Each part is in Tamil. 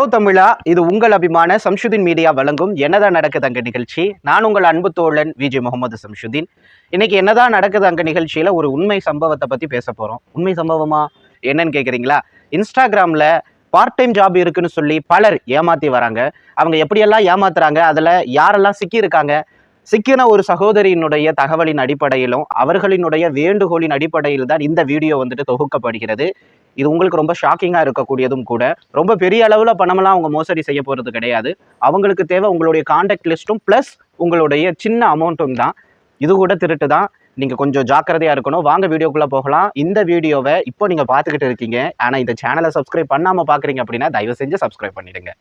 ஹலோ தமிழா இது உங்கள் அபிமான சம்ஷுதீன் மீடியா வழங்கும் என்னதான் நடக்குது அங்க நிகழ்ச்சி? நான் உங்கள் அன்பு தோழன் விஜய் முகமது சம்ஷுதீன் இன்னைக்கு என்னதான் நடக்குது அங்க நிகழ்ச்சியில ஒரு உண்மை சம்பவத்தை பத்தி பேச போறோம். உண்மை சம்பவமா? என்னன்னு கேக்குறீங்களா? இன்ஸ்டாகிராம்ல பார்ட் டைம் ஜாப் இருக்குன்னு சொல்லி பலர் ஏமாத்தி வராங்க. அவங்க எப்படியெல்லாம் ஏமாத்துறாங்க? அதுல யாரெல்லாம் சிக்கி இருக்காங்க சிக்கின ஒரு சகோதரியினுடைய தகவலின் அடிப்படையிலும் அவர்களினுடைய வேண்டுகோளின் அடிப்படையில் தான் இந்த வீடியோ வந்துட்டு தொகுக்கப்படுகிறது. இது உங்களுக்கு ரொம்ப ஷாக்கிங்காக இருக்கக்கூடியதும் கூட ரொம்ப பெரிய அளவில் பணமெல்லாம் அவங்க மோசடி செய்ய போகிறது கிடையாது. அவங்களுக்கு தேவை உங்களுடைய காண்டாக்ட் லிஸ்ட்டும் ப்ளஸ் உங்களுடைய சின்ன அமௌண்ட்டும் தான். இது கூட திருட்டு தான். நீங்கள் கொஞ்சம் ஜாக்கிரதையாக இருக்கணும். வாங்க வீடியோக்குள்ளே போகலாம். இந்த வீடியோவை இப்போ நீங்கள் பார்த்துக்கிட்டு இருக்கீங்க. ஆனால் இந்த சேனலை சப்ஸ்கிரைப் பண்ணாமல் பார்க்குறீங்க அப்படின்னா தயவு செஞ்சு சப்ஸ்கிரைப் பண்ணிடுங்க.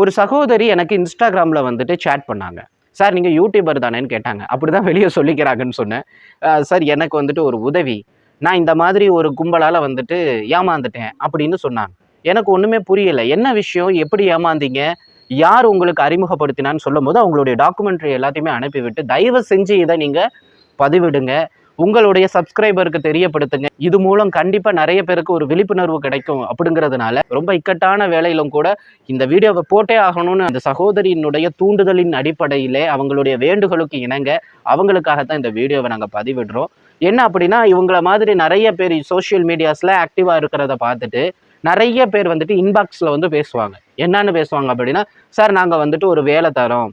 ஒரு சகோதரி எனக்கு இன்ஸ்டாகிராமில் வந்துட்டு சேட் பண்ணாங்க. சார் நீங்கள் யூடியூபர் தானேன்னு கேட்டாங்க. அப்படி தான் வெளியே சொல்லிக்கிறாங்கன்னு சொன்னேன். சார் எனக்கு வந்துட்டு ஒரு உதவி. நான் இந்த மாதிரி ஒரு கும்பலால் வந்துட்டு ஏமாந்துட்டேன் அப்படின்னு சொன்னாங்க. எனக்கு ஒன்றுமே புரியலை. என்ன விஷயம்? எப்படி ஏமாந்தீங்க? யார் உங்களுக்கு அறிமுகப்படுத்தினான்னு சொல்லும்போது அவங்களுடைய டாக்குமெண்ட்ரி எல்லாத்தையுமே அனுப்பிவிட்டு தயவு செஞ்சு இதை நீங்கள் பதிவிடுங்க. உங்களுடைய சப்ஸ்கிரைபருக்கு தெரியப்படுத்துங்க. இது மூலம் கண்டிப்பாக நிறைய பேருக்கு ஒரு விழிப்புணர்வு கிடைக்கும் அப்படிங்கிறதுனால ரொம்ப இக்கட்டான வேலையிலும் கூட இந்த வீடியோவை போட்டே ஆகணும்னு அந்த சகோதரியினுடைய தூண்டுதலின் அடிப்படையிலே அவங்களுடைய வேண்டுகோளுக்கு இணங்க அவங்களுக்காகத்தான் இந்த வீடியோவை நாங்கள் பதிவிடுறோம். என்ன அப்படின்னா இவங்கள மாதிரி நிறைய பேர் சோஷியல் மீடியாஸில் ஆக்டிவாக இருக்கிறத பார்த்துட்டு நிறைய பேர் வந்துட்டு இன்பாக்ஸில் வந்து பேசுவாங்க. என்னன்னு பேசுவாங்க அப்படின்னா சார் நாங்கள் வந்துட்டு ஒரு வேலை தரோம்.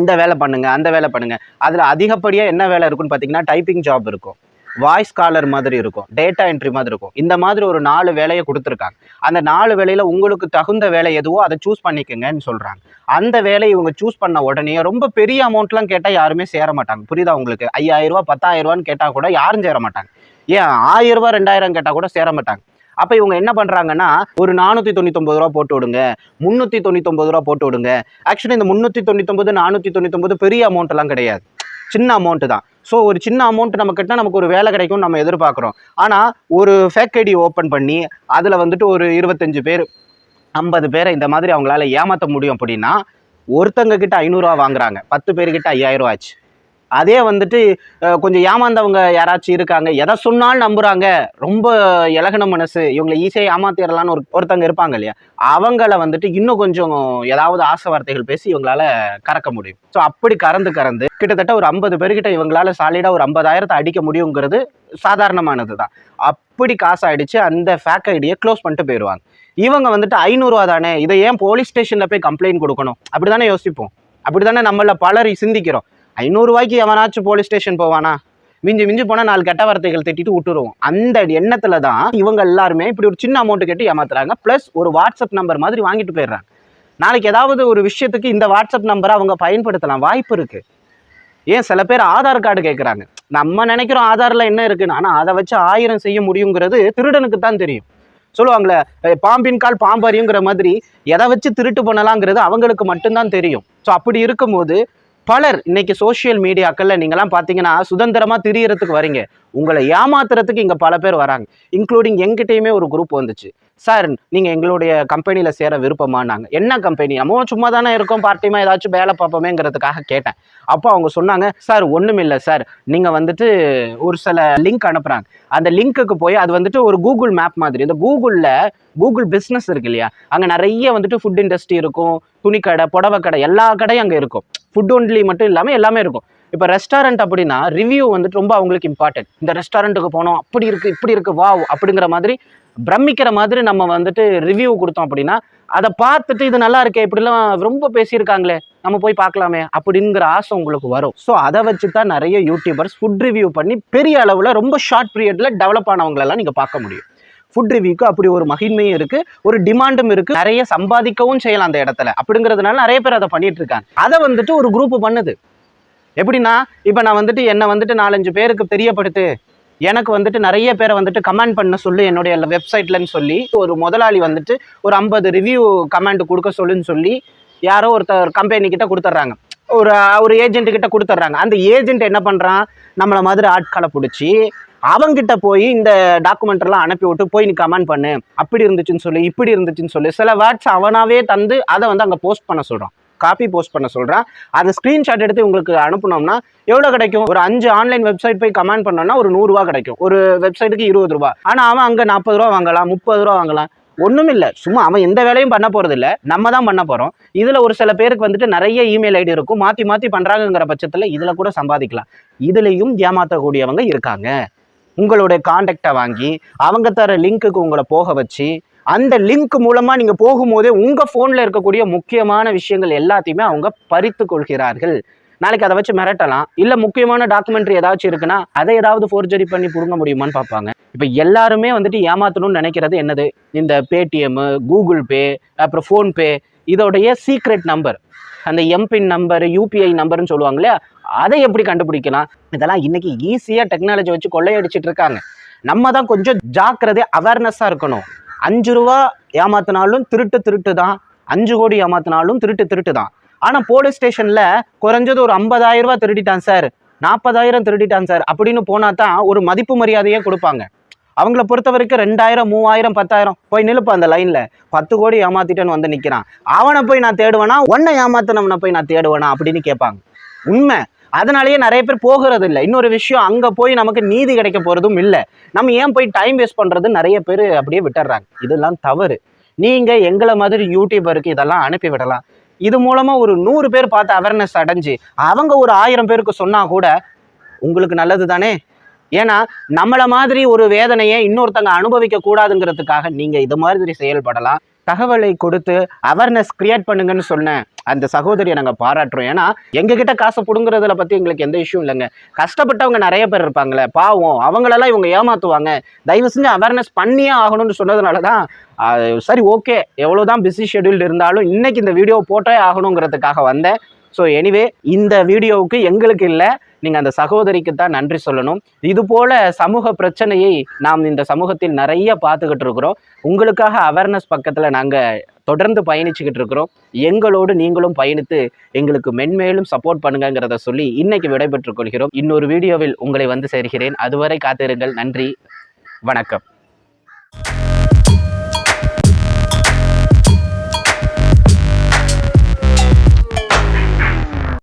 இந்த வேலை பண்ணுங்க அந்த வேலை பண்ணுங்க. அதில் அதிகப்படியாக என்ன வேலை இருக்குன்னு பார்த்தீங்கன்னா டைப்பிங் ஜாப் இருக்கும். வாய்ஸ் காலர் மாதிரி இருக்கும் டேட்டா என்ட்ரி மாதிரி இருக்கும். இந்த மாதிரி ஒரு நாலு வேலையை கொடுத்துருக்காங்க. அந்த நாலு வேலையில் உங்களுக்கு தகுந்த வேலை எதுவோ அதை சூஸ் பண்ணிக்கங்கன்னு சொல்கிறாங்க அந்த வேலையை இவங்க சூஸ் பண்ண உடனே ரொம்ப பெரிய அமௌண்ட்லாம் கேட்டால் யாருமே சேர மாட்டாங்க. புரியுதா உங்களுக்கு? ஐயாயிரம் ரூபா பத்தாயிரம் ரூபான்னு கேட்டால் கூட யாரும் சேர மாட்டாங்க. ஏன் ஆயிரம் ரூபா ரெண்டாயிரம் கேட்டால் கூட சேர மாட்டாங்க. அப்போ இவங்க என்ன பண்ணுறாங்கன்னா ஒரு நானூற்றி தொண்ணூத்தொம்பது ரூபா போட்டு விடுங்க. முந்நூற்றி தொண்ணூத்தொம்பது ரூபா போட்டு விடுங்க. ஆக்சுவலி இந்த முந்நூற்றி தொண்ணூத்தொம்பது நானூற்றி தொண்ணூத்தொம்பது பெரிய அமௌண்ட்லாம் கிடையாது. சின்ன அமௌண்ட்டு தான். ஸோ ஒரு சின்ன அமௌண்ட் நம்ம கிட்ட நமக்கு ஒரு வேலை கிடைக்கும் நம்ம எதிர்பார்க்குறோம். ஆனால் ஒரு ஃபேக் ஐடி ஓப்பன் பண்ணி அதில் வந்துட்டு ஒரு இருபத்தஞ்சு பேர் ஐம்பது பேரை இந்த மாதிரி அவங்களால ஏமாற்ற முடியும் அப்படின்னா ஒருத்தங்க கிட்ட ஐநூறுரூவா வாங்குறாங்க. பத்து பேர்கிட்ட ஐயாயிரம் ரூபா ஆச்சு. அதே வந்துட்டு கொஞ்சம் ஏமாந்தவங்க யாராச்சும் இருக்காங்க எதை சொன்னாலும் நம்புகிறாங்க ரொம்ப இலகின மனசு. இவங்களை ஈஸியாக ஏமாத்திடலான்னு ஒரு ஒருத்தவங்க இருப்பாங்க இல்லையா? அவங்கள வந்துட்டு இன்னும் கொஞ்சம் ஏதாவது ஆசை வார்த்தைகள் பேசி இவங்களால கறக்க முடியும். ஸோ அப்படி கறந்து கறந்து கிட்டத்தட்ட ஒரு ஐம்பது பேர்கிட்ட இவங்களால சாலிடாக ஒரு ஐம்பதாயிரத்தை அடிக்க முடியுங்கிறது சாதாரணமானது தான். அப்படி காசு அந்த ஃபேக் ஐடியை க்ளோஸ் பண்ணிட்டு போயிடுவாங்க. இவங்க வந்துட்டு ஐநூறுரூவா தானே இதை ஏன் போலீஸ் ஸ்டேஷனில் போய் கம்ப்ளைண்ட் கொடுக்கணும்? அப்படி தானே யோசிப்போம். அப்படி தானே நம்மள பலர் சிந்திக்கிறோம். ஐநூறுரூவாய்க்கு எவனாச்சும் போலீஸ் ஸ்டேஷன் போவானா? மிஞ்சி மிஞ்சி போனால் நாலு கெட்ட வார்த்தைகள் திட்டிட்டு விட்டுருவோம். அந்த எண்ணத்துல தான் இவங்க எல்லாருமே இப்படி ஒரு சின்ன அமௌண்ட் கேட்டு ஏமாத்துறாங்க. ப்ளஸ் ஒரு வாட்ஸ்அப் நம்பர் மாதிரி வாங்கிட்டு போயிடுறாங்க. நாளைக்கு ஏதாவது ஒரு விஷயத்துக்கு இந்த வாட்ஸ்அப் நம்பரை அவங்க பயன்படுத்தலாம். வாய்ப்பு இருக்கு. ஏன் சில பேர் ஆதார் கார்டு கேட்குறாங்க நம்ம நினைக்கிறோம் ஆதாரில் என்ன இருக்குன்னு. ஆனால் அதை வச்சு ஆயிரம் செய்ய முடியுங்கிறது திருடனுக்கு தான் தெரியும். சொல்லுவாங்களே பாம்பின் கால் பாம்பறியுங்கிற மாதிரி எதை வச்சு திருட்டு பண்ணலாங்கிறது அவங்களுக்கு மட்டும்தான் தெரியும். ஸோ அப்படி இருக்கும்போது பலர் இன்னைக்கு சோஷியல் மீடியாக்கள்ல நீங்களாம் பார்த்தீங்கன்னா சுதந்திரமா திரியறதுக்கு வரீங்க. உங்களை ஏமாத்துறதுக்கு இங்க பல பேர் வராங்க. இன்க்ளூடிங் எங்கிட்டயுமே ஒரு குரூப் வந்துச்சு. சார் நீங்கள் எங்களுடைய கம்பெனியில் சேர விருப்பமானாங்க. என்ன கம்பெனி நம்ம சும்மா தானே இருக்கோம் பார்ட் ஏதாச்சும் வேலை பார்ப்போமேங்கிறதுக்காக கேட்டேன். அப்போ அவங்க சொன்னாங்க சார் ஒன்றும் இல்லை சார். நீங்கள் வந்துட்டு ஒரு சில லிங்க் அனுப்புகிறாங்க அந்த லிங்க்குக்கு போய் அது வந்துட்டு ஒரு கூகுள் மேப் மாதிரி. இந்த கூகுளில் கூகுள் பிஸ்னஸ் இருக்கு இல்லையா? அங்கே நிறைய வந்துட்டு ஃபுட் இண்டஸ்ட்ரி இருக்கும். துணிக்கடை புடவை கடை எல்லா கடையும் அங்கே இருக்கும். ஃபுட் ஒன்லி மட்டும் இல்லாமல் எல்லாமே இருக்கும். இப்போ ரெஸ்டாரண்ட் அப்படின்னா ரிவ்யூ வந்துட்டு ரொம்ப அவங்களுக்கு இம்பார்ட்டன்ட் இந்த ரெஸ்டாரண்ட்டுக்கு போனோம் அப்படி இருக்குது இப்படி இருக்குது வாவ்! அப்படிங்கிற மாதிரி பிரமிக்கிற மாதிரி நம்ம வந்துட்டு ரிவ்யூ கொடுத்தோம் அப்படின்னா அதை பார்த்துட்டு இது நல்லா இருக்கே இப்படிலாம் ரொம்ப பேசியிருக்காங்களே நம்ம போய் பார்க்கலாமே அப்படிங்கிற ஆசை உங்களுக்கு வரும். ஸோ அதை வச்சு தான் நிறைய யூடியூபர்ஸ் ஃபுட் ரிவ்யூ பண்ணி பெரிய அளவில் ரொம்ப ஷார்ட் பீரியடில் டெவலப் ஆனவங்களெல்லாம் நீங்கள் பார்க்க முடியும். ஃபுட் ரிவ்யூக்கு அப்படி ஒரு மகிமையும் இருக்கு ஒரு டிமாண்டும் இருக்கு. நிறைய சம்பாதிக்கவும் செய்யலாம் அந்த இடத்துல. அப்படிங்கிறதுனால நிறைய பேர் அதை பண்ணிட்டு இருக்காங்க. அதை வந்துட்டு ஒரு குரூப் பண்ணுது. எப்படின்னா இப்போ நான் வந்துட்டு என்னை வந்துட்டு நாலஞ்சு பேருக்கு தெரியப்படுத்து எனக்கு வந்துட்டு நிறைய பேரை வந்துட்டு கமெண்ட் பண்ண சொல்லு என்னுடைய வெப்சைட்லன்னு சொல்லி ஒரு முதலாளி வந்துட்டு ஒரு ஐம்பது ரிவ்யூ கமெண்ட் கொடுக்க சொல்லுன்னு சொல்லி யாரோ ஒருத்தர் கம்பெனிக்கிட்ட கொடுத்துட்றாங்க ஒரு ஒரு ஏஜென்ட் கிட்ட கொடுத்துட்றாங்க அந்த ஏஜென்ட் என்ன பண்ணுறான் நம்மளை மாதிரி ஆட்களை பிடிச்சி அவங்கிட்ட போய் இந்த டாக்குமெண்ட்லாம் அனுப்பி விட்டு போய் நீ கமெண்ட் பண்ணு. அப்படி இருந்துச்சுன்னு சொல்லி இப்படி இருந்துச்சுன்னு சொல்லி. சில வேர்ட்ஸ் அவனாவே தந்து அதை வந்து அங்கே போஸ்ட் பண்ண சொல்கிறான் காப்பி போஸ்ட் பண்ண சொல்கிறான் அந்த ஸ்க்ரீன்ஷாட் எடுத்து உங்களுக்கு அனுப்புனோம்னா எவ்வளோ கிடைக்கும்? ஒரு அஞ்சு ஆன்லைன் வெப்சைட் போய் கமெண்ட் பண்ணோம்னா ஒரு நூறுரூவா கிடைக்கும். ஒரு வெப்சைட்டுக்கு இருபது ரூபா ஆனால் அவன் அங்கே நாற்பது ரூபா வாங்கலாம் முப்பது ரூபா வாங்கலாம். ஒன்றும் இல்லை. சும்மா அவன் எந்த வேலையும் பண்ண போகிறது இல்லை. நம்ம தான் பண்ண போகிறோம் இதில் ஒரு சில பேருக்கு வந்துட்டு நிறைய இமெயில் ஐடி இருக்கும். மாற்றி மாற்றி பண்ணுறாங்கங்கிற பட்சத்தில் இதில் கூட சம்பாதிக்கலாம். இதுலேயும் ஏமாற்றக்கூடியவங்க இருக்காங்க. உங்களுடைய காண்டாக்டை வாங்கி அவங்க தர லிங்க்குக்கு உங்களை போக வச்சு அந்த லிங்க் மூலமா நீங்க போகும்போதே உங்க போன்ல இருக்கக்கூடிய முக்கியமான விஷயங்கள் எல்லாத்தையுமே அவங்க பறித்து கொள்கிறார்கள். நாளைக்கு அதை வச்சு மிரட்டலாம். இல்ல முக்கியமான டாக்குமெண்ட்ரி ஏதாச்சும் இருக்குன்னா அதை ஏதாவது ஃபோர்ஜரி பண்ணி புடுங்க முடியுமான்னு பார்ப்பாங்க. இப்போ எல்லாருமே வந்துட்டு ஏமாத்தணும்னு நினைக்கிறது என்னது? இந்த பேடிஎம் கூகுள் பே அப்புறம் ஃபோன்பே இதோடைய சீக்ரெட் நம்பர் அந்த எம்பின் நம்பர் யூபிஐ நம்பர்னு சொல்லுவாங்க இல்லையா? அதை எப்படி கண்டுபிடிக்கலாம்? இதெல்லாம் இன்னைக்கு ஈஸியாக டெக்னாலஜி வச்சு கொள்ளையடிச்சிட்டு இருக்காங்க. நம்ம தான் கொஞ்சம் ஜாக்கிரதை அவேர்னஸாக இருக்கணும். அஞ்சு ரூபா ஏமாத்தினாலும் திருட்டு திருட்டு தான். அஞ்சு கோடி ஏமாத்தினாலும் திருட்டு திருட்டு தான். ஆனால் போலீஸ் ஸ்டேஷனில் குறைஞ்சது ஒரு ஐம்பதாயிரம் ரூபா திருடிட்டான் சார் நாற்பதாயிரம் திருடிட்டான் சார் அப்படின்னு போனால் தான் ஒரு மதிப்பு மரியாதையே கொடுப்பாங்க. அவங்கள பொறுத்த வரைக்கும் ரெண்டாயிரம் மூவாயிரம் பத்தாயிரம் போய் நிலுப்பா அந்த லைனில் பத்து கோடி ஏமாத்திட்டேன்னு வந்து நிற்கிறான் அவனை போய் நான் தேடுவேனா? உன்னை ஏமாத்தினவனை போய் நான் தேடுவேனா? அப்படின்னு கேட்பாங்க. உண்மை. அதனாலேயே நிறைய பேர் போகிறது இல்லை இன்னொரு விஷயம் அங்கே போய் நமக்கு நீதி கிடைக்க போகிறதும் இல்லை. நம்ம ஏன் போய் டைம் வேஸ்ட் பண்ணுறது நிறைய பேர் அப்படியே விட்டுறாங்க. இதெல்லாம் தவறு. நீங்கள் எங்களை மாதிரி யூடியூபருக்கு இதெல்லாம் அனுப்பி விடலாம். இது மூலமாக ஒரு நூறு பேர் பார்த்து அவேர்னஸ் அடைஞ்சு அவங்க ஒரு ஆயிரம் பேருக்கு சொன்னால் கூட உங்களுக்கு நல்லது தானே? ஏன்னா நம்மளை மாதிரி ஒரு வேதனையை இன்னொருத்தங்க அனுபவிக்க கூடாதுங்கிறதுக்காக நீங்கள் இது மாதிரி செயல்படலாம். தகவலை கொடுத்து அவேர்னஸ் கிரியேட் பண்ணுங்கன்னு சொன்னேன். அந்த சகோதரியை நாங்கள் பாராட்டுறோம். ஏன்னா எங்ககிட்ட காசை பிடுங்குறதுல பற்றி எங்களுக்கு எந்த இஷ்யூ இல்லைங்க. கஷ்டப்பட்டவங்க நிறைய பேர் இருப்பாங்களே பாவம். அவங்களெல்லாம் இவங்க ஏமாத்துவாங்க. தயவு செஞ்சு அவேர்னஸ் பண்ணியே ஆகணும்னு சொன்னதுனால தான் சரி ஓகே எவ்வளோதான் பிஸி ஷெடியூல் இருந்தாலும் இன்னைக்கு இந்த வீடியோ போட்டே ஆகணுங்கிறதுக்காக வந்தேன். ஸோ எனிவே இந்த வீடியோவுக்கு எங்களுக்கு இல்லை. நீங்கள் அந்த சகோதரிக்கு தான் நன்றி சொல்லணும். இது போல சமூக பிரச்சனையை நாம் இந்த சமூகத்தில் நிறைய பார்த்துக்கிட்டு இருக்கிறோம். உங்களுக்காக அவேர்னஸ் பக்கத்தில் நாங்கள் தொடர்ந்து பயணிச்சுக்கிட்டு இருக்கிறோம். எங்களோடு நீங்களும் பயணித்து எங்களுக்கு மென்மேலும் சப்போர்ட் பண்ணுங்கிறத சொல்லி இன்னைக்கு விடைபெற்றுக் கொள்கிறோம். இன்னொரு வீடியோவில் உங்களை வந்து சேர்கிறேன். அதுவரை காத்திருங்கள். நன்றி. வணக்கம்.